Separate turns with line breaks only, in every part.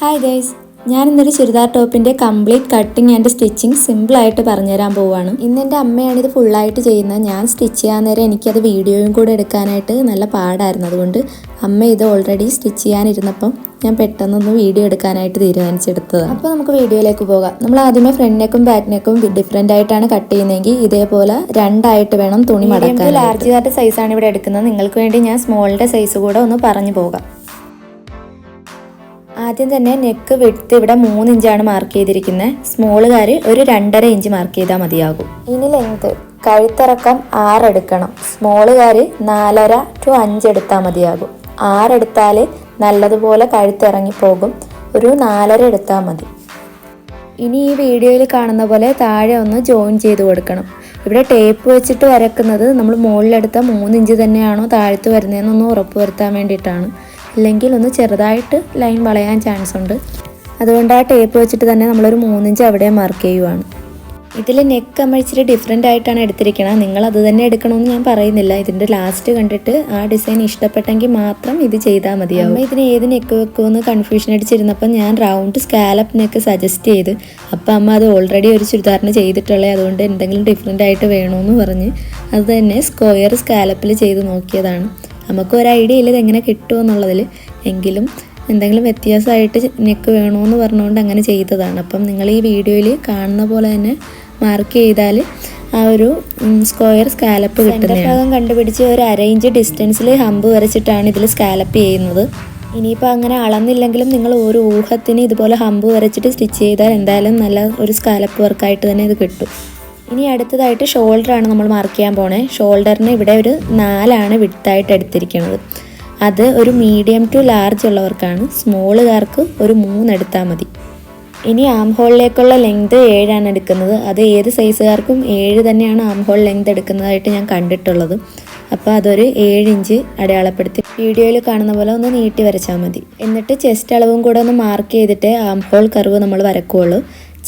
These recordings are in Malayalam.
ഹായ് ഗൈസ് ഞാൻ ഇന്നൊരു ചുരിദാർ ടോപ്പിന്റെ കംപ്ലീറ്റ് കട്ടിങ് ആൻഡ് സ്റ്റിച്ചിങ് സിമ്പിളായിട്ട് പറഞ്ഞുതരാൻ പോവാണ്. ഇന്ന് എന്റെ അമ്മയാണ് ഇത് ഫുള്ളായിട്ട് ചെയ്യുന്നത്. ഞാൻ സ്റ്റിച്ച് ചെയ്യാൻ നേരം എനിക്കത് വീഡിയോയും കൂടെ എടുക്കാനായിട്ട് നല്ല പാടായിരുന്നു. അതുകൊണ്ട് അമ്മ ഇത് ഓൾറെഡി സ്റ്റിച്ച് ചെയ്യാനിരുന്നപ്പം ഞാൻ പെട്ടെന്നൊന്ന് വീഡിയോ എടുക്കാനായിട്ട് തീരുമാനിച്ചെടുത്തത് അപ്പോൾ നമുക്ക് വീഡിയോയിലേക്ക് പോകാം. നമ്മൾ ആദ്യമേ ഫ്രണ്ട് നെക്കും ബാക്ക് നെക്കും ഡിഫറെന്റ് ആയിട്ടാണ് കട്ട് ചെയ്യുന്നതെങ്കിൽ ഇതേപോലെ രണ്ടായിട്ട് വേണം തുണി മടക്കാൻ ലാർജ് കാർട്ട് സൈസാണ് ഇവിടെ എടുക്കുന്നത്. നിങ്ങൾക്ക് വേണ്ടി ഞാൻ സ്മോളിന്റെ സൈസ് കൂടെ ഒന്ന് പറഞ്ഞു പോകാം. ആദ്യം തന്നെ നെക്ക് വിടുത്ത് ഇവിടെ മൂന്ന് ഇഞ്ചാണ് മാർക്ക് ചെയ്തിരിക്കുന്നത് സ്മോളുകാർ ഒരു രണ്ടര ഇഞ്ച് മാർക്ക് ചെയ്താൽ മതിയാകും. ഇനി ലെങ്ത് കഴുത്തിറക്കം ആറെടുക്കണം സ്മോളുകാർ നാലര ടു അഞ്ച് എടുത്താൽ മതിയാകും. ആറെടുത്താൽ നല്ലതുപോലെ കഴുത്തിറങ്ങി പോകും. ഒരു നാലര എടുത്താൽ മതി. ഇനി ഈ വീഡിയോയിൽ കാണുന്ന പോലെ താഴെ ഒന്ന് ജോയിൻ ചെയ്ത് കൊടുക്കണം. ഇവിടെ ടേപ്പ് വെച്ചിട്ട് വരക്കുന്നത് നമ്മൾ മുകളിലെടുത്ത മൂന്ന് ഇഞ്ച് തന്നെയാണോ താഴത്ത് വരുന്നതെന്നൊന്ന് ഉറപ്പ് വരുത്താൻ വേണ്ടിയിട്ടാണ്. ഇല്ലെങ്കിൽ ഒന്ന് ചെറുതായിട്ട് ലൈൻ വളയാൻ ചാൻസ് ഉണ്ട്. അതുകൊണ്ട് ആ ടേപ്പ് വെച്ചിട്ട് തന്നെ നമ്മളൊരു മൂന്നിഞ്ച് അവിടെ മാർക്ക് ചെയ്യുവാണ്. ഇതിൽ നെക്ക് നമ്മൾ ഡിഫറെന്റ് ആയിട്ടാണ് എടുത്തിരിക്കുന്നത് നിങ്ങൾ അത് തന്നെ എടുക്കണമെന്ന് ഞാൻ പറയുന്നില്ല. ഇതിന്റെ ലാസ്റ്റ് കണ്ടിട്ട് ആ ഡിസൈൻ ഇഷ്ടപ്പെട്ടെങ്കിൽ മാത്രം ഇത് ചെയ്താൽ മതിയാവും. അമ്മ ഇതിന് ഏത് നെക്ക് വെക്കുമെന്ന് കൺഫ്യൂഷൻ അടിച്ചിരുന്നപ്പോൾ ഞാൻ റൗണ്ട് സ്കാലപ്പ് നെക്ക് സജസ്റ്റ് ചെയ്ത്. അപ്പോൾ അമ്മ അത് ഓൾറെഡി ഒരു ചുരിദാറിന് ചെയ്തിട്ടുള്ളത് അതുകൊണ്ട് എന്തെങ്കിലും ഡിഫറെന്റ് ആയിട്ട് വേണമെന്ന് പറഞ്ഞ് അത് തന്നെ സ്ക്വയർ സ്കാലപ്പിൽ ചെയ്ത് നോക്കിയതാണ്. നമുക്ക് ഒരു ഐഡിയ ഇല്ല ഇതെങ്ങനെ കിട്ടുമെന്നുള്ളതിൽ എങ്കിലും എന്തെങ്കിലും വ്യത്യാസമായിട്ട് നെക്ക് വേണമെന്ന് പറഞ്ഞുകൊണ്ട് അങ്ങനെ ചെയ്തതാണ്. അപ്പം നിങ്ങൾ ഈ വീഡിയോയിൽ കാണുന്ന പോലെ തന്നെ മാർക്ക് ചെയ്താൽ ആ ഒരു സ്ക്വയർ സ്കാലപ്പ് കിട്ടുന്ന ഭാഗം കണ്ടുപിടിച്ച് ഒരു അര ഇഞ്ച് ഡിസ്റ്റൻസിൽ ഹമ്പ് വരച്ചിട്ടാണ് ഇതിൽ സ്കാലപ്പ് ചെയ്യുന്നത്. ഇനിയിപ്പോൾ അങ്ങനെ അളന്നില്ലെങ്കിലും നിങ്ങൾ ഒരു ഊഹത്തിന് ഇതുപോലെ ഹമ്പ് വരച്ചിട്ട് സ്റ്റിച്ച് ചെയ്താൽ എന്തായാലും നല്ല ഒരു സ്കാലപ്പ് വർക്കായിട്ട് തന്നെ ഇത് കിട്ടും. ഇനി അടുത്തതായിട്ട് ഷോൾഡറാണ് നമ്മൾ മാർക്ക് ചെയ്യാൻ പോണേ. ഷോൾഡറിന് ഇവിടെ ഒരു നാലാണ് വിട്ടായിട്ട് എടുത്തിരിക്കുന്നത്. അത് ഒരു മീഡിയം ടു ലാർജ് ഉള്ളവർക്കാണ്. സ്മോളുകാർക്ക് ഒരു മൂന്ന് എടുത്താൽ മതി. ഇനി ആം ഹോളിലേക്കുള്ള ലെങ്ത് ഏഴാണ് എടുക്കുന്നത്. അത് ഏത് സൈസുകാർക്കും ഏഴ് തന്നെയാണ് ആം ഹോൾ ലെങ്ത് എടുക്കുന്നതായിട്ട് ഞാൻ കണ്ടിട്ടുള്ളത്. അപ്പോൾ അതൊരു ഏഴ് ഇഞ്ച് അടയാളപ്പെടുത്തി വീഡിയോയിൽ കാണുന്ന പോലെ ഒന്ന് നീട്ടി വരച്ചാൽ മതി. എന്നിട്ട് ചെസ്റ്റ് അളവും കൂടെ ഒന്ന് മാർക്ക് ചെയ്തിട്ട് ആം ഹോൾ കർവ് നമ്മൾ വരക്കുള്ളൂ.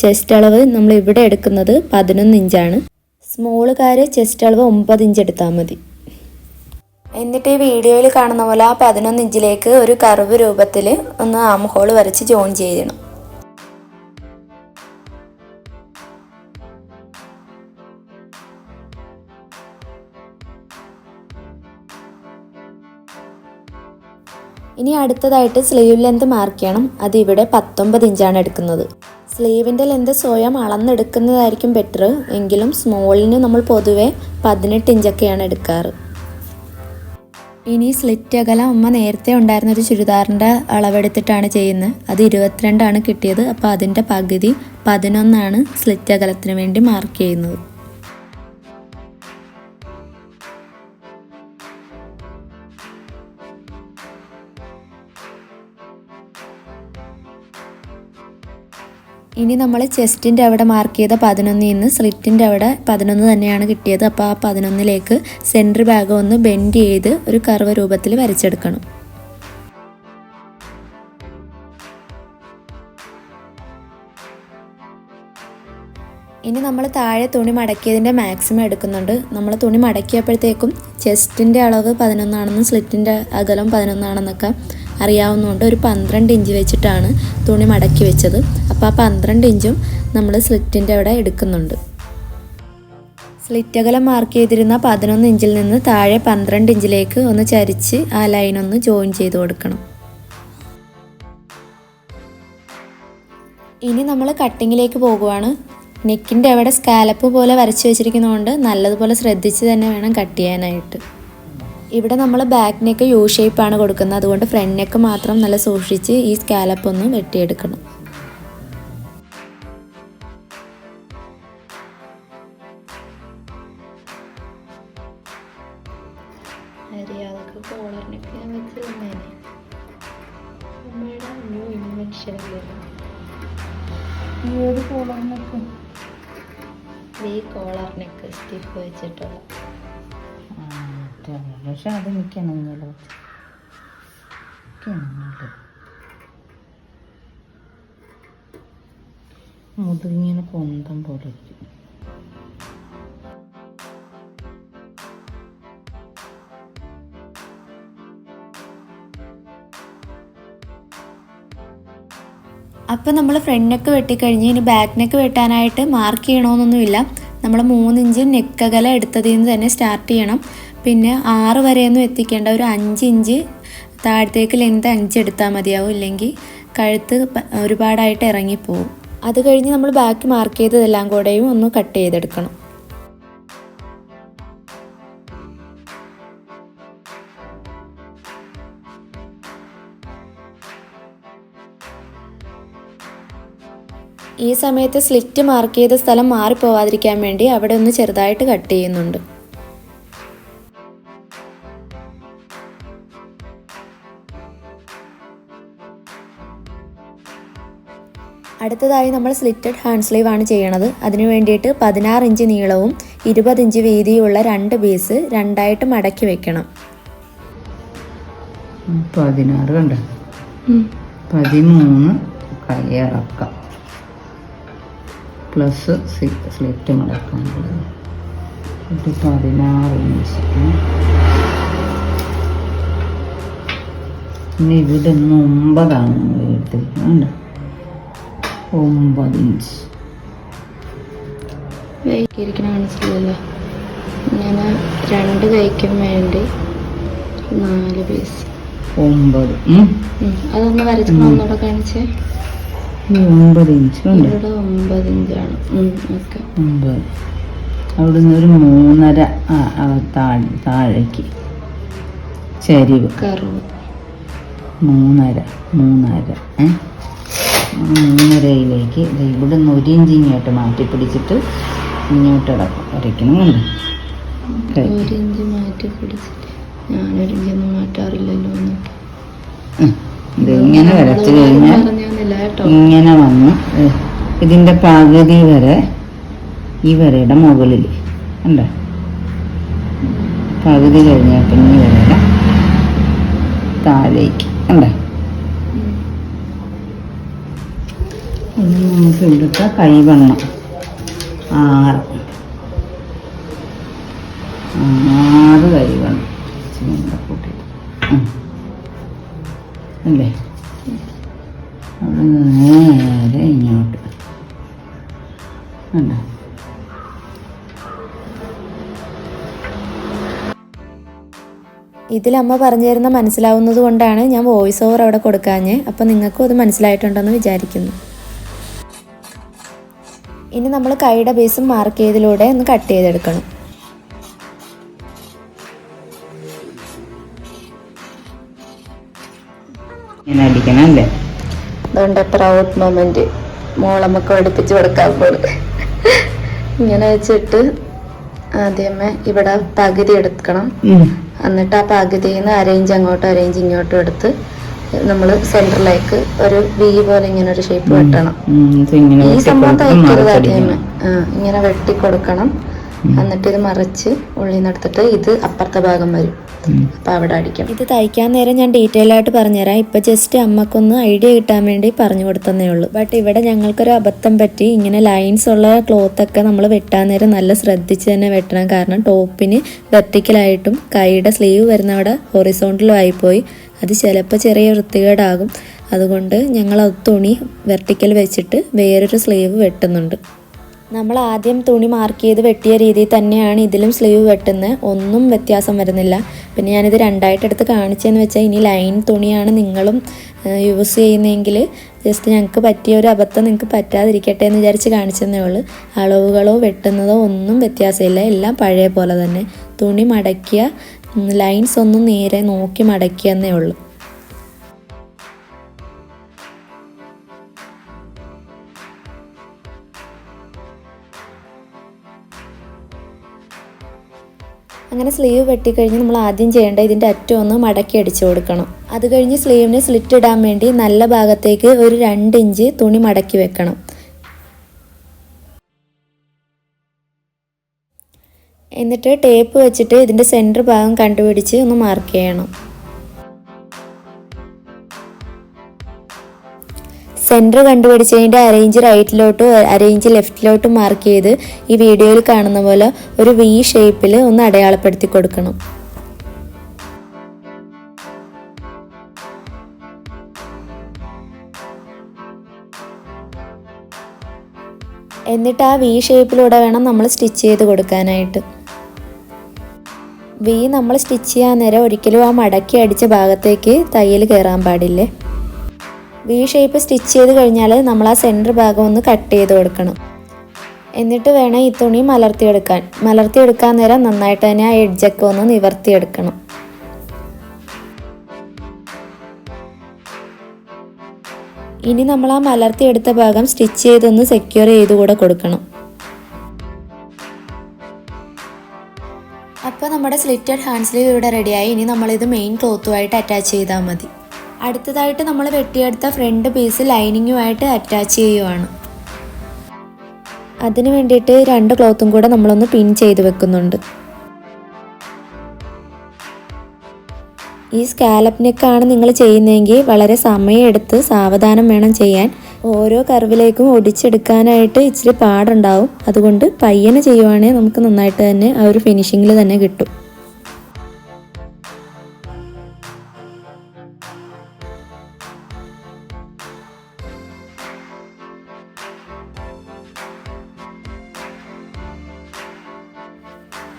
ചെസ്റ്റ് അളവ് നമ്മൾ ഇവിടെ എടുക്കുന്നത് പതിനൊന്ന് ഇഞ്ചാണ്. സ്മോളുകാർ ചെസ്റ്റ് അളവ് ഒമ്പത് ഇഞ്ച് എടുത്താൽ മതി. എന്നിട്ട് ഈ വീഡിയോയിൽ കാണുന്ന പോലെ ആ പതിനൊന്ന് ഇഞ്ചിലേക്ക് ഒരു കർവ് രൂപത്തിൽ ഒന്ന് ആം ഹോൾ വരച്ച് ജോയിൻ ചെയ്യണം. ഇനി അടുത്തതായിട്ട് സ്ലീവ് ലെങ്ത് മാർക്ക് ചെയ്യണം. അത് ഇവിടെ പത്തൊമ്പത് ഇഞ്ചാണ് എടുക്കുന്നത്. സ്ലീവിന്റെ ലെന്ത് സ്വയം അളന്നെടുക്കുന്നതായിരിക്കും ബെറ്റർ എങ്കിലും സ്മോളിന് നമ്മൾ പൊതുവെ പതിനെട്ട് ഇഞ്ചൊക്കെയാണ് എടുക്കാറ്. ഇനി സ്ലിറ്റ് അകല അമ്മ നേരത്തെ ഉണ്ടായിരുന്ന ഒരു ചുരിദാറിന്റെ അളവെടുത്തിട്ടാണ് ചെയ്യുന്നത്. അത് ഇരുപത്തിരണ്ടാണ് കിട്ടിയത്. അപ്പോൾ അതിന്റെ പകുതി പതിനൊന്നാണ് സ്ലിറ്റ് അകലത്തിന് വേണ്ടി മാർക്ക് ചെയ്യുന്നത്. ഇനി നമ്മൾ ചെസ്റ്റിന്റെ അവിടെ മാർക്ക് ചെയ്ത പതിനൊന്നിൽ നിന്ന് സ്ലിറ്റിന്റെ അവിടെ പതിനൊന്ന് തന്നെയാണ് കിട്ടിയത്. അപ്പോൾ ആ പതിനൊന്നിലേക്ക് സെന്റർ ഭാഗം ഒന്ന് ബെൻഡ് ചെയ്ത് ഒരു കർവ് രൂപത്തിൽ വരച്ചെടുക്കണം. ഇനി നമ്മൾ താഴെ തുണി മടക്കിയതിന്റെ മാക്സിമം എടുക്കുന്നുണ്ട്. നമ്മൾ തുണി മടക്കിയപ്പോഴത്തേക്കും ചെസ്റ്റിന്റെ അളവ് പതിനൊന്നാണെന്നും സ്ലിറ്റിന്റെ അകലം പതിനൊന്നാണെന്നൊക്കെ അറിയാവുന്നതുകൊണ്ട് ഒരു പന്ത്രണ്ട് ഇഞ്ച് വെച്ചിട്ടാണ് തുണി മടക്കി വെച്ചത്. അപ്പോൾ ആ പന്ത്രണ്ട് ഇഞ്ചും നമ്മൾ സ്ലിറ്റിന്റെ അവിടെ എടുക്കുന്നുണ്ട്. സ്ലിറ്റ് മാർക്ക് ചെയ്തിരുന്ന പതിനൊന്ന് ഇഞ്ചിൽ നിന്ന് താഴെ പന്ത്രണ്ട് ഇഞ്ചിലേക്ക് ഒന്ന് ചരിച്ച് ആ ലൈൻ ഒന്ന് ജോയിൻ ചെയ്ത് കൊടുക്കണം. ഇനി നമ്മൾ കട്ടിങ്ങിലേക്ക് പോകുവാണ്. നെക്കിന്റെ അവിടെ സ്കാലപ്പ് പോലെ വരച്ച് വെച്ചിരിക്കുന്നതുകൊണ്ട് നല്ലതുപോലെ ശ്രദ്ധിച്ച് തന്നെ വേണം കട്ട് ചെയ്യാനായിട്ട്. ഇവിടെ നമ്മൾ ബാക്ക് നെക്ക് യു ഷേപ്പാണ് കൊടുക്കുന്നത്. അതുകൊണ്ട് ഫ്രണ്ട് നെക്ക് മാത്രം നല്ല സൂക്ഷിച്ച് ഈ സ്കാലപ്പ് ഒന്ന് വെട്ടിയെടുക്കണം.
പക്ഷെ അത് എനിക്ക് എനിക്കണങ്ങല്ലോ മുതുങ്ങിങ്ങനെ പൊന്തം പോലെ ഇരിക്കും.
അപ്പോൾ നമ്മൾ ഫ്രണ്ട് നെക്ക് വെട്ടിക്കഴിഞ്ഞ് ഇനി ബാക്ക് നെക്ക് വെട്ടാനായിട്ട് മാർക്ക് ചെയ്യണമെന്നൊന്നുമില്ല നമ്മൾ മൂന്നിഞ്ച് നെക്കകല എടുത്തതിൽ നിന്ന് തന്നെ സ്റ്റാർട്ട് ചെയ്യണം. പിന്നെ ആറ് വരെയൊന്നും എത്തിക്കേണ്ട. ഒരു അഞ്ച് ഇഞ്ച് താഴത്തേക്ക് ലെങ്ത് അഞ്ച് എടുത്താൽ മതിയാവും. ഇല്ലെങ്കിൽ കഴുത്ത് ഒരുപാടായിട്ട് ഇറങ്ങിപ്പോവും. അത് കഴിഞ്ഞ് നമ്മൾ ബാക്കി മാർക്ക് ചെയ്തതെല്ലാം കൂടെയും ഒന്ന് കട്ട് ചെയ്തെടുക്കണം. ഈ സമയത്ത് സ്ലിറ്റ് മാർക്ക് ചെയ്ത സ്ഥലം മാറിപ്പോവാതിരിക്കാൻ വേണ്ടി അവിടെ ഒന്ന് ചെറുതായിട്ട് കട്ട് ചെയ്യുന്നുണ്ട്. അടുത്തതായി നമ്മൾ സ്ലിറ്റഡ് ഹാൻഡ് സ്ലീവ് ആണ് ചെയ്യണത്. അതിനു വേണ്ടിയിട്ട് പതിനാറ് ഇഞ്ച് നീളവും ഇരുപത് ഇഞ്ച് വീതിയുള്ള രണ്ട് പീസ് രണ്ടായിട്ട് മടക്കി വെക്കണം.
പതിനാറ് കണ്ട? പതിമൂന്ന് കയ്യിറക്കാം പ്ലസ് സ്ലിറ്റ് മടക്കാനുള്ളത് ഇത് പതിനാറ് ഇഞ്ച്. ഇനി ഇവിടെ നിന്ന് ഒമ്പതാണ് നമ്മൾ എടുത്തിരിക്കുന്നത് ഒമ്പത് ഇഞ്ച്
മനസ്സിലല്ലോ ഇങ്ങനെ രണ്ട് കൈക്കും വേണ്ടി നാല് പീസ്
ഒമ്പത്.
അതൊന്ന് വരച്ചപ്പോൾ ഒന്നുകൂടെ കാണിച്ചേ.
ഒമ്പത് ഇഞ്ച്
ഇവിടെ ഒമ്പത് ഇഞ്ചാണ് ഓക്കെ.
ഒമ്പത്. അവിടുന്ന് ഒരു മൂന്നര താഴേക്ക്. ചരിവ്.
കറുവ്.
മൂന്നര മൂന്നര ഏ? ആ മൂന്നരയിലേക്ക് ദേ ഇവിടെ നിന്ന് ഒരു ഇഞ്ച് ഇങ്ങോട്ട് മാറ്റി പിടിച്ചിട്ട് ഇങ്ങോട്ട് ഇടക്കും വരയ്ക്കണം കണ്ടോ
ഒരു ഇഞ്ച് മാറ്റി പിടിച്ചിട്ട് ഞാനൊരു ഇഞ്ചൊന്നും മാറ്റാറില്ലല്ലോ എന്നൊക്കെ
ഉം. ഇത് ഇങ്ങനെ വരച്ചു കഴിഞ്ഞാൽ ഇങ്ങനെ വന്ന് ഇതിന്റെ ഇതിന്റെ പകുതി വരെ ഈ വരയുടെ മുകളിൽ കണ്ടോ? പകുതി കഴിഞ്ഞാൽ പിന്നെ ഈ വരയുടെ താഴേക്ക്. കണ്ടോ? ഇനി നമുക്ക് ആറ് ആറ് കൈവെണ്ണ കൂട്ടിയിട്ട്. അല്ലേ? അവിടെ നേരെ ഇങ്ങോട്ട്.
ഇതിൽ അമ്മ പറഞ്ഞു തരുന്ന മനസ്സിലാവുന്നത് കൊണ്ടാണ് ഞാൻ വോയിസ് ഓവർ അവിടെ കൊടുക്കാഞ്ഞ്. അപ്പോൾ നിങ്ങൾക്കും അത് മനസ്സിലായിട്ടുണ്ടെന്ന് വിചാരിക്കുന്നു. ഇനി നമ്മൾ കൈയുടെ ബേസും മാർക്ക് ചെയ്തതിലൂടെ ഒന്ന് കട്ട് ചെയ്തെടുക്കണം.
അതുകൊണ്ട് പ്രൗഡ് മൊമെന്റ് മോളമ്മക്ക് പഠിപ്പിച്ച് കൊടുക്കാൻ പോണ് ഇങ്ങനെ വെച്ചിട്ട് ആദ്യമേ ഇവിടെ പകുതി എടുക്കണം. എന്നിട്ട് ആ പകുതിയിൽ നിന്ന് അരേഞ്ച് അങ്ങോട്ടും അറേഞ്ച് ഇങ്ങോട്ടും എടുത്ത് നമ്മൾ സെന്ററിലേക്ക് ഒരു വി പോലെ ഇങ്ങനെ ഒരു ഷേപ്പ് വെട്ടണം.
ഇത് ഇങ്ങനെ
ഈ സംഭവം തയ്ക്കരുത്. ആദ്യമേ. ആ ഇങ്ങനെ വെട്ടി കൊടുക്കണം എന്നിട്ട് ഇത് മറിച്ച് ഉള്ളിൽ നിന്ന് എടുത്തിട്ട് ഇത് അപ്പുറത്തെ ഭാഗം വരും. അപ്പൊ അവിടെ അടിക്കണം
ഇത് തയ്ക്കാൻ നേരം ഞാൻ ഡീറ്റെയിൽ ആയിട്ട് പറഞ്ഞുതരാം. ഇപ്പൊ ജസ്റ്റ് അമ്മക്കൊന്ന് ഐഡിയ കിട്ടാൻ വേണ്ടി പറഞ്ഞു കൊടുത്തന്നേ ഉള്ളൂ. ബട്ട് ഇവിടെ ഞങ്ങൾക്കൊരു അബദ്ധം പറ്റി. ഇങ്ങനെ ലൈൻസ് ഉള്ള ക്ലോത്ത് ഒക്കെ നമ്മൾ വെട്ടാൻ നേരം നല്ല ശ്രദ്ധിച്ച് തന്നെ വെട്ടണം. കാരണം ടോപ്പിന് വെർട്ടിക്കലായിട്ടും കൈയുടെ സ്ലീവ് വരുന്ന അവിടെ ഹൊറിസോണ്ടലും ആയിപ്പോയി അത് ചിലപ്പോൾ ചെറിയ വൃത്തികേടാകും. അതുകൊണ്ട് ഞങ്ങൾ അത് തുണി വെർട്ടിക്കൽ വെച്ചിട്ട് വേറൊരു സ്ലീവ് വെട്ടുന്നുണ്ട്. നമ്മൾ ആദ്യം തുണി മാർക്ക് ചെയ്ത് വെട്ടിയ രീതിയിൽ തന്നെയാണ് ഇതിലും സ്ലീവ് വെട്ടുന്നത്. ഒന്നും വ്യത്യാസം വരുന്നില്ല. പിന്നെ ഞാനിത് രണ്ടായിട്ട് എടുത്ത് കാണിച്ചതെന്ന് വെച്ചാൽ ഇനി ലൈൻ തുണിയാണ് നിങ്ങളും യൂസ് ചെയ്യുന്നതെങ്കിൽ ജസ്റ്റ് ഞങ്ങൾക്ക് പറ്റിയ ഒരു അബദ്ധം നിങ്ങൾക്ക് പറ്റാതിരിക്കട്ടെ എന്ന് വിചാരിച്ച് കാണിച്ചതേ ഉള്ളൂ. അളവുകളോ വെട്ടുന്നതോ ഒന്നും വ്യത്യാസമില്ല. എല്ലാം പഴയ പോലെ തന്നെ. തുണി മടക്കിയ ലൈൻസ് ഒന്നും നേരെ നോക്കി മടക്കിയെന്നേ ഉള്ളൂ. അങ്ങനെ സ്ലീവ് വെട്ടിക്കഴിഞ്ഞ് നമ്മൾ ആദ്യം ചെയ്യേണ്ട ഇതിന്റെ അറ്റം ഒന്ന് മടക്കി അടിച്ചു കൊടുക്കണം. അത് കഴിഞ്ഞ് സ്ലീവിന് സ്ലിറ്റ് ഇടാൻ വേണ്ടി നല്ല ഭാഗത്തേക്ക് ഒരു രണ്ട് ഇഞ്ച് തുണി മടക്കി വെക്കണം. എന്നിട്ട് ടേപ്പ് വെച്ചിട്ട് ഇതിന്റെ സെന്റർ ഭാഗം കണ്ടുപിടിച്ച് ഒന്ന് മാർക്ക് ചെയ്യണം. സെന്റർ കണ്ടുപിടിച്ചതിന്റെ അറേഞ്ച് റൈറ്റിലോട്ട് അറേഞ്ച് ലെഫ്റ്റിലോട്ട് മാർക്ക് ചെയ്ത് ഈ വീഡിയോയിൽ കാണുന്ന പോലെ ഒരു വി ഷേപ്പിൽ ഒന്ന് അടയാളപ്പെടുത്തി കൊടുക്കണം. എന്നിട്ട് ആ വി ഷേപ്പിലൂടെ വേണം നമ്മൾ സ്റ്റിച്ച് ചെയ്ത് കൊടുക്കാനായിട്ട്. വി നമ്മൾ സ്റ്റിച്ച് ചെയ്യാൻ നേരം ഒരിക്കലും ആ മടക്കി അടിച്ച ഭാഗത്തേക്ക് തയ്യൽ കയറാൻ പാടില്ലേ? വി ഷേപ്പ് സ്റ്റിച്ച് ചെയ്ത് കഴിഞ്ഞാൽ നമ്മൾ ആ സെന്റർ ഭാഗം ഒന്ന് കട്ട് ചെയ്ത് കൊടുക്കണം. എന്നിട്ട് വേണം ഈ തുണി മലർത്തിയെടുക്കാൻ. മലർത്തിയെടുക്കാൻ നേരം നന്നായിട്ട് തന്നെ ആ എഡ്ജൊക്കെ ഒന്ന് നിവർത്തിയെടുക്കണം. ഇനി നമ്മൾ ആ മലർത്തിയെടുത്ത ഭാഗം സ്റ്റിച്ച് ചെയ്തൊന്ന് സെക്യൂർ ചെയ്ത് കൂടെ കൊടുക്കണം. നമ്മുടെ സ്ലിറ്റഡ് ഹാൻഡ് സ്ലീവ് ഇവിടെ റെഡിയായി. ഇനി നമ്മളിത് മെയിൻ ക്ലോത്തുമായിട്ട് അറ്റാച്ച് ചെയ്താൽ മതി. അടുത്തതായിട്ട് നമ്മൾ വെട്ടിയെടുത്ത ഫ്രണ്ട് പീസ് ലൈനിങ്ങുമായിട്ട് അറ്റാച്ച് ചെയ്യുവാണ്. അതിന് വേണ്ടിയിട്ട് രണ്ട് ക്ലോത്തും കൂടെ നമ്മളൊന്ന് പിൻ ചെയ്ത് വെക്കുന്നുണ്ട്. ഈ സ്കാലപ്പ് നെക്കാണ് നിങ്ങൾ ചെയ്യുന്നതെങ്കിൽ വളരെ സമയമെടുത്ത് സാവധാനം വേണം ചെയ്യാൻ. ഓരോ കർവിലേക്കും ഒടിച്ചെടുക്കാനായിട്ട് ഇച്ചിരി പാടുണ്ടാവും. അതുകൊണ്ട് പയ്യനെ ചെയ്യുവാണെങ്കിൽ നമുക്ക് നന്നായിട്ട് തന്നെ ആ ഒരു ഫിനിഷിങ്ങിൽ തന്നെ കിട്ടും.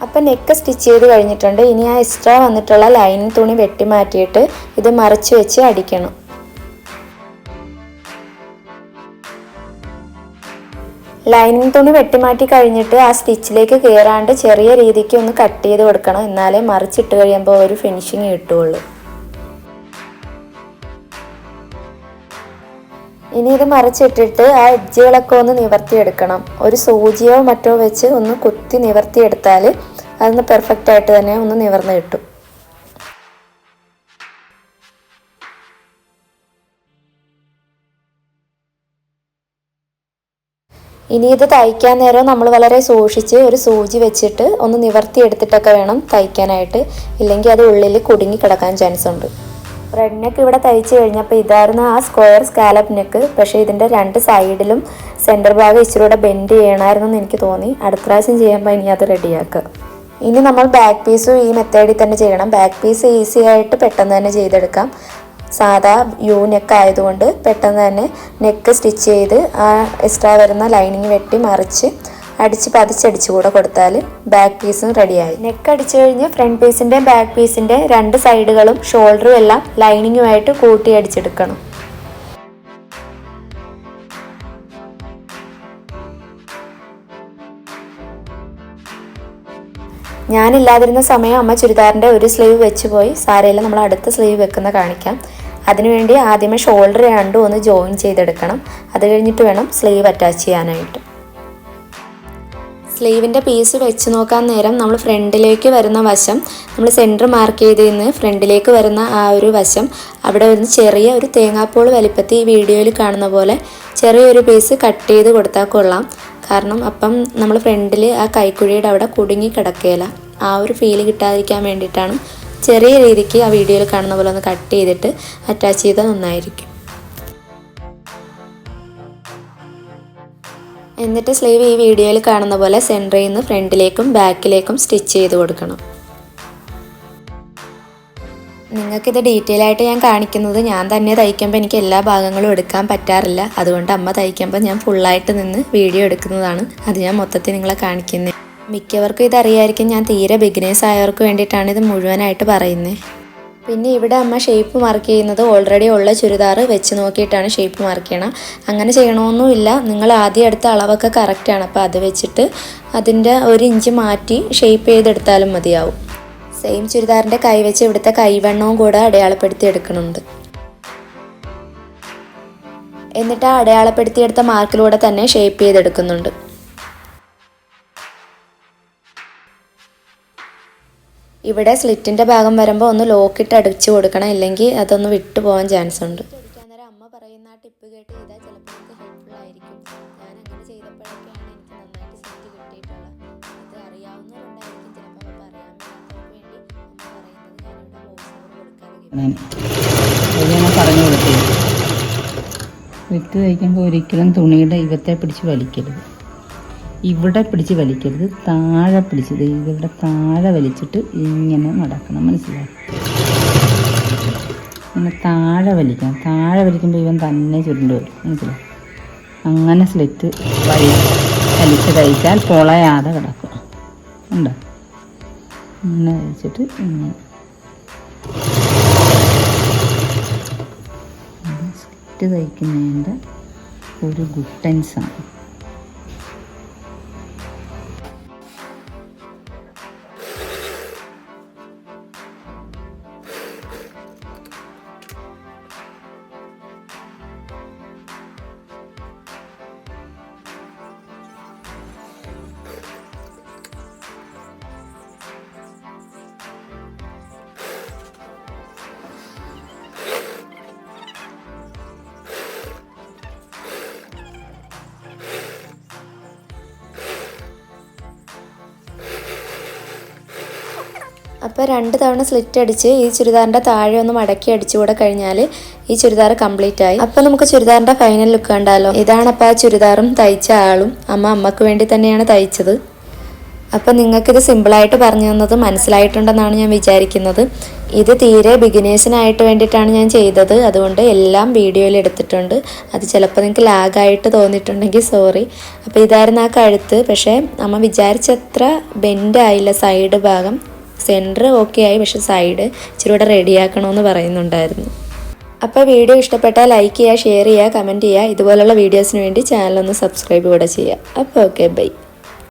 അപ്പം നെക്ക് സ്റ്റിച്ച് ചെയ്ത് കഴിഞ്ഞിട്ടുണ്ട്. ഇനി ആ എക്സ്ട്രാ വന്നിട്ടുള്ള ലൈനിങ് തുണി വെട്ടി മാറ്റിയിട്ട് ഇത് മറച്ചു വെച്ച് അടിക്കണം. ലൈനിങ് തുണി വെട്ടിമാറ്റി കഴിഞ്ഞിട്ട് ആ സ്റ്റിച്ചിലേക്ക് കയറാണ്ട് ചെറിയ രീതിക്ക് ഒന്ന് കട്ട് ചെയ്ത് കൊടുക്കണം. എന്നാലേ മറിച്ചിട്ട് കഴിയുമ്പോൾ ഒരു ഫിനിഷിങ് കിട്ടുള്ളൂ. ഇനി ഇത് മറിച്ചിട്ടിട്ട് ആ എഡ്ജുകളൊക്കെ ഒന്ന് നിവർത്തിയെടുക്കണം. ഒരു സൂചിയോ മറ്റോ വെച്ച് ഒന്ന് കുത്തി നിവർത്തിയെടുത്താൽ അതൊന്ന് പെർഫെക്റ്റ് ആയിട്ട് തന്നെ ഒന്ന് നിവർന്ന് കിട്ടും. ഇനി ഇത് തയ്ക്കാൻ നേരം നമ്മൾ വളരെ സൂക്ഷിച്ച് ഒരു സൂചി വെച്ചിട്ട് ഒന്ന് നിവർത്തി എടുത്തിട്ടൊക്കെ വേണം തയ്ക്കാനായിട്ട്. ഇല്ലെങ്കിൽ അത് ഉള്ളിൽ കുടുങ്ങി കിടക്കാൻ ചാൻസ് ഉണ്ട്. റെഡ് നെക്ക് ഇവിടെ തയ്ച്ചു കഴിഞ്ഞപ്പോൾ ഇതായിരുന്നു ആ സ്ക്വയർ സ്കാലപ്പ് നെക്ക് പക്ഷേ ഇതിന്റെ രണ്ട് സൈഡിലും സെന്റർ ഭാഗം ഇച്ചിരി കൂടെ ബെൻഡ് ചെയ്യണമായിരുന്നു എന്ന് എനിക്ക് തോന്നി. അടുത്ത പ്രാവശ്യം ചെയ്യുമ്പോൾ ഇനി അത് റെഡിയാക്കുക ഇനി നമ്മൾ ബാക്ക് പീസും ഈ മെത്തേഡിൽ തന്നെ ചെയ്യണം. ബാക്ക് പീസ് ഈസി ആയിട്ട് പെട്ടെന്ന് തന്നെ ചെയ്തെടുക്കാം. സാധാ യൂ നെക്ക് ആയതുകൊണ്ട് പെട്ടെന്ന് തന്നെ നെക്ക് സ്റ്റിച്ച് ചെയ്ത് ആ എക്സ്ട്രാ വരുന്ന ലൈനിങ് വെട്ടി മറിച്ച് അടിച്ച് പതിച്ചടിച്ച് കൂടെ കൊടുത്താൽ ബാക്ക് പീസും റെഡിയായി നെക്ക് അടിച്ചു കഴിഞ്ഞ് ഫ്രണ്ട് പീസിന്റെ ബാക്ക് പീസിന്റെ രണ്ട് സൈഡുകളും ഷോൾഡറും എല്ലാം ലൈനിങ്ങുമായിട്ട് കൂട്ടി അടിച്ചെടുക്കണം. ഞാനില്ലാതിരുന്ന സമയം അമ്മ ചുരിദാറിന്റെ ഒരു സ്ലീവ് വെച്ച് പോയി. സാരയിൽ നമ്മൾ അടുത്ത സ്ലീവ് വെക്കുന്ന കാണിക്കാം. അതിനുവേണ്ടി ആദ്യമേ ഷോൾഡർ രണ്ടും ഒന്ന് ജോയിൻ ചെയ്തെടുക്കണം. അത് കഴിഞ്ഞിട്ട് വേണം സ്ലീവ് അറ്റാച്ച് ചെയ്യാനായിട്ട്. സ്ലീവിന്റെ പീസ് വെച്ച് നോക്കാൻ നേരം നമ്മൾ ഫ്രണ്ടിലേക്ക് വരുന്ന വശം നമ്മൾ സെന്റർ മാർക്ക് ചെയ്ത് നിന്ന് ഫ്രണ്ടിലേക്ക് വരുന്ന ആ ഒരു വശം അവിടെ വന്ന് ചെറിയ ഒരു തേങ്ങാപ്പോൾ വലിപ്പത്തിൽ ഈ വീഡിയോയിൽ കാണുന്ന പോലെ ചെറിയൊരു പീസ് കട്ട് ചെയ്ത് കൊടുത്താൽ കൊള്ളാം. കാരണം അപ്പം നമ്മൾ ഫ്രണ്ടിൽ ആ കൈക്കുഴിയുടെ അവിടെ കുടുങ്ങി കിടക്കുകയില്ല ആ ഒരു ഫീൽ കിട്ടാതിരിക്കാൻ വേണ്ടിയിട്ടാണ് ചെറിയ രീതിക്ക് ആ വീഡിയോയിൽ കാണുന്ന പോലെ ഒന്ന് കട്ട് ചെയ്തിട്ട് അറ്റാച്ച് ചെയ്താൽ നന്നായിരിക്കും. എന്നിട്ട് സ്ലീവ് ഈ വീഡിയോയിൽ കാണുന്ന പോലെ സെന്ററിൽ നിന്ന് ഫ്രണ്ടിലേക്കും ബാക്കിലേക്കും സ്റ്റിച്ച് ചെയ്ത് കൊടുക്കണം. നിങ്ങൾക്കിത് ഡീറ്റെയിൽ ആയിട്ട് ഞാൻ കാണിക്കുന്നത് ഞാൻ തന്നെ തയ്ക്കുമ്പോൾ എനിക്ക് എല്ലാ ഭാഗങ്ങളും എടുക്കാൻ പറ്റാറില്ല. അതുകൊണ്ട് അമ്മ തയ്ക്കുമ്പോൾ ഞാൻ ഫുള്ളായിട്ട് നിന്ന് വീഡിയോ എടുക്കുന്നതാണ്. അത് ഞാൻ മൊത്തത്തിൽ നിങ്ങളെ കാണിക്കുന്നത് മിക്കവർക്കും ഇതറിയായിരിക്കും ഞാൻ തീരെ ബിഗിനേഴ്സ് ആയവർക്ക് വേണ്ടിയിട്ടാണ് ഇത് മുഴുവനായിട്ട് പറയുന്നത് പിന്നെ ഇവിടെ അമ്മ ഷേപ്പ് മാർക്ക് ചെയ്യുന്നത് ഓൾറെഡി ഉള്ള ചുരിദാർ വെച്ച് നോക്കിയിട്ടാണ് ഷേപ്പ് മാർക്ക് ചെയ്യണം. അങ്ങനെ ചെയ്യണമൊന്നുമില്ല നിങ്ങൾ ആദ്യം എടുത്ത അളവൊക്കെ കറക്റ്റാണ് അപ്പോൾ അത് വെച്ചിട്ട് അതിന്റെ ഒരു ഇഞ്ച് മാറ്റി ഷേപ്പ് ചെയ്തെടുത്താലും മതിയാവും. സെയിം ചുരിദാറിന്റെ കൈ വെച്ച് ഇവിടുത്തെ കൈവെണ്ണവും കൂടെ അടയാളപ്പെടുത്തി എടുക്കുന്നുണ്ട് എന്നിട്ട് ആ അടയാളപ്പെടുത്തിയെടുത്ത മാർക്കിലൂടെ തന്നെ ഷേപ്പ് ചെയ്തെടുക്കുന്നുണ്ട്. ഇവിടെ സ്ലിറ്റിന്റെ ഭാഗം വരുമ്പോൾ ഒന്ന് ലോക്കിട്ട് അടിച്ചു കൊടുക്കണം ഇല്ലെങ്കിൽ അതൊന്ന് വിട്ടു പോകാൻ ചാൻസ് ഉണ്ട്. അമ്മ പറയുന്ന ആ ടിപ്പ് കേട്ട് ചെയ്താൽ ചിലപ്പോൾ നിങ്ങൾക്ക് ഹെൽപ്ഫുൾ ആയിരിക്കും. ഞാൻ അങ്ങനെ ചെയ്തപ്പോഴൊക്കെയാണ് എനിക്ക് നന്നായിട്ട് സ്ലിറ്റ് കിട്ടിയിട്ടുള്ളത്. ഇത് അറിയാവുന്നവരുണ്ടായിരിക്കും ചിലപ്പോൾ വേണ്ടി അമ്മ പറയുന്നത് ഞാനിവിടെ വോയിസ് ഓവർ കൊടുക്കാതെ
ഞാൻ അത് ഞാൻ പറഞ്ഞു കൊടുത്തേ. വിത്ത് തയ്ക്കുമ്പോൾ ഒരിക്കലും തുണിയുടെ ഇവത്തെ പിടിച്ച് വലിക്കരുത്. ഇവിടെ പിടിച്ച് വലിക്കരുത് താഴെ പിടിച്ച് ഇവിടെ താഴെ വലിച്ചിട്ട് ഇങ്ങനെ നടക്കണം മനസ്സിലായി? ഇങ്ങനെ താഴെ വലിക്കണം. താഴെ വലിക്കുമ്പോൾ ഇവൻ തന്നെ ചുരുണ്ട് വരും മനസ്സിലായി? അങ്ങനെ സ്ലിറ്റ് വലി വലിച്ച് കഴിച്ചാൽ പൊളയാതെ കിടക്കും. ഉണ്ടോ? അങ്ങനെ വലിച്ചിട്ട് ഇങ്ങനെ. സ്ലിറ്റ് തയ്ക്കുന്നതിന്റെ ഒരു ഗുട്ടൻസാണ്
അപ്പോൾ രണ്ട് തവണ സ്ലിറ്റ് അടിച്ച് ഈ ചുരിദാറിന്റെ താഴെ ഒന്ന് മടക്കി അടിച്ചുകൂടെ കഴിഞ്ഞാൽ ഈ ചുരിദാർ കംപ്ലീറ്റ് ആയി. അപ്പോൾ നമുക്ക് ചുരിദാറിന്റെ ഫൈനൽ ലുക്ക് കണ്ടാലോ? ഇതാണ് അപ്പോൾ ആ ചുരിദാറും തയ്ച്ച ആളും അമ്മ അമ്മയ്ക്ക് വേണ്ടി തന്നെയാണ് തയ്ച്ചത്. അപ്പം നിങ്ങൾക്കിത് സിമ്പിളായിട്ട് പറഞ്ഞു തന്നത് മനസ്സിലായിട്ടുണ്ടെന്നാണ് ഞാൻ വിചാരിക്കുന്നത്. ഇത് തീരെ ബിഗിനേഴ്സിനായിട്ട് വേണ്ടിയിട്ടാണ് ഞാൻ ചെയ്തത്. അതുകൊണ്ട് എല്ലാം വീഡിയോയിൽ എടുത്തിട്ടുണ്ട്. അത് ചിലപ്പോൾ നിങ്ങൾക്ക് ലാഗായിട്ട് തോന്നിയിട്ടുണ്ടെങ്കിൽ സോറി അപ്പോൾ ഇതായിരുന്നു ആ കഴുത്ത്. പക്ഷേ അമ്മ വിചാരിച്ചത്ര ബെൻഡ് ആയില്ല സൈഡ് ഭാഗം. സെന്റർ ഓക്കെ ആയി പക്ഷെ സൈഡ് ഇച്ചിരി കൂടെ റെഡിയാക്കണമെന്ന് പറയുന്നുണ്ടായിരുന്നു. അപ്പോൾ വീഡിയോ ഇഷ്ടപ്പെട്ടാൽ ലൈക്ക് ചെയ്യുക ഷെയർ ചെയ്യുക കമന്റ് ചെയ്യുക. ഇതുപോലുള്ള വീഡിയോസിന് വേണ്ടി ചാനലൊന്ന് സബ്സ്ക്രൈബ് കൂടെ ചെയ്യുക. അപ്പോൾ ഓക്കെ ബൈ